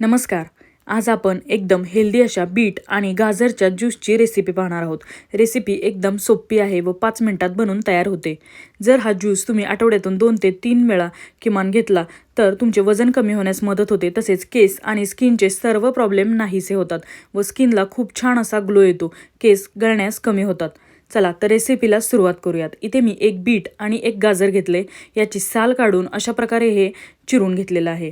नमस्कार. आज आपण एकदम हेल्दी अशा बीट आणि गाजरच्या ज्यूसची रेसिपी पाहणार आहोत. रेसिपी एकदम सोपी आहे व पाच मिनटात बनून तयार होते. जर हा ज्यूस तुम्ही आठवड्यातून दोन ते तीन वेळा किमान घेतला तर तुमचे वजन कमी होण्यास मदत होते. तसेच केस आणि स्किनचे सर्व प्रॉब्लेम नाहीसे होतात व स्किनला खूप छान असा ग्लो येतो. केस गळण्यास कमी होतात. चला तर रेसिपीला सुरुवात करूयात. इथे मी एक बीट आणि एक गाजर घेतले. याची साल काढून अशा प्रकारे हे चिरून घेतलेलं आहे.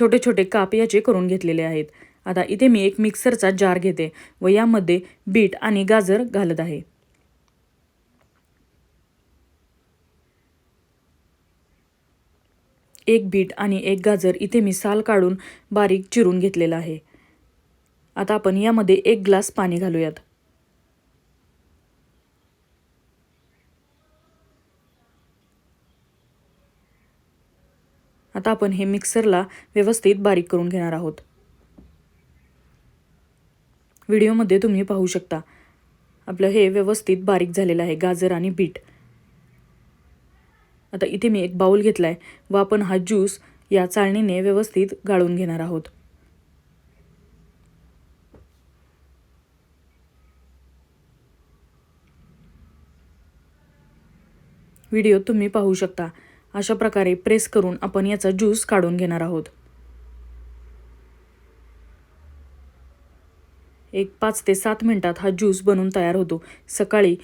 छोटे छोटे काप याचे करून घेतलेले आहेत. आता इथे मी एक मिक्सरचा जार घेते व यामध्ये बीट आणि गाजर घालत आहे. एक बीट आणि एक गाजर इथे मी साल काढून बारीक चिरून घेतलेला आहे. आता आपण यामध्ये एक ग्लास पाणी घालूयात. आता आपण हे मिक्सरला व्यवस्थित बारीक करून घेणार आहोत. व्हिडिओमध्ये तुम्ही पाहू शकता. आपलं हे व्यवस्थित बारीक झालेलं आहे गाजर आणि बीट. आता इथे मी एक बाऊल घेतला आहे व आपण हा ज्यूस या चाळणीने व्यवस्थित गाळून घेणार आहोत. व्हिडिओ तुम्ही पाहू शकता. अशा प्रकारे प्रेस करून आपण याचा ज्यूस काढून घेणार आहोत. एक पाच ते सात मिनटात हा ज्यूस बनून तयार होतो. सकाळी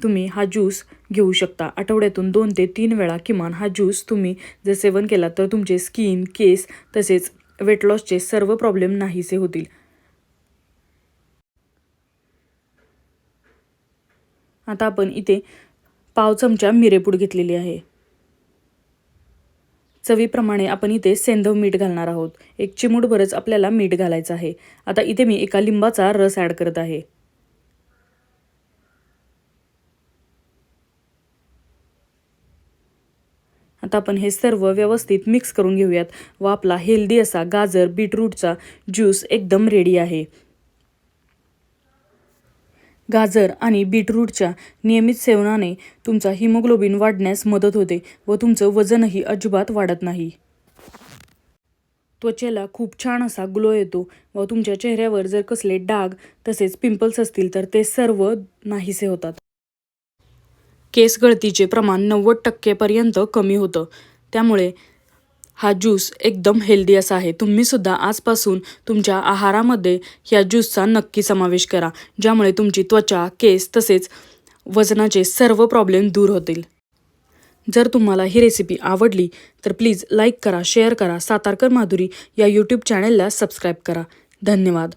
तुम्ही हा ज्यूस घेऊ शकता. आठवड्यातून दोन ते तीन वेळा किमान हा ज्यूस तुम्ही जर सेवन केला तर तुमचे स्किन केस तसेच वेट लॉसचे सर्व प्रॉब्लेम नाहीसे होतील. आता आपण इथे पाव चमचा मिरेपूड घेतलेली आहे. चवीप्रमाणे आपण इथे सेंधव मीठ घालणार आहोत. एक चिमूटभरच आपल्याला मीठ घालायचं आहे. आता इथे मी एका लिंबाचा रस ॲड करत आहे. आता आपण हे सर्व व्यवस्थित मिक्स करून घेऊयात. व आपला हेल्दी असा गाजर बीटरूटचा ज्यूस एकदम रेडी आहे. गाजर आणि बीटरूटच्या नियमित सेवनाने तुमचा हिमोग्लोबिन वाढण्यास मदत होते व तुमचं वजनही अजिबात वाढत नाही. त्वचेला खूप छान असा ग्लो येतो व तुमच्या चेहऱ्यावर जर कसले डाग तसेच पिंपल्स असतील तर ते सर्व नाहीसे होतात. केस गळतीचे प्रमाण नव्वद टक्केपर्यंत कमी होतं. त्यामुळे हा ज्यूस एकदम हेल्दी असा आहे. तुम्हीसुद्धा आजपासून तुमच्या आहारामध्ये ह्या ज्यूसचा नक्की समावेश करा ज्यामुळे तुमची त्वचा केस तसेच वजनाचे सर्व प्रॉब्लेम दूर होतील. जर तुम्हाला ही रेसिपी आवडली तर प्लीज लाईक करा शेअर करा सातारकर माधुरी या यूट्यूब चॅनलला सबस्क्राईब करा. धन्यवाद.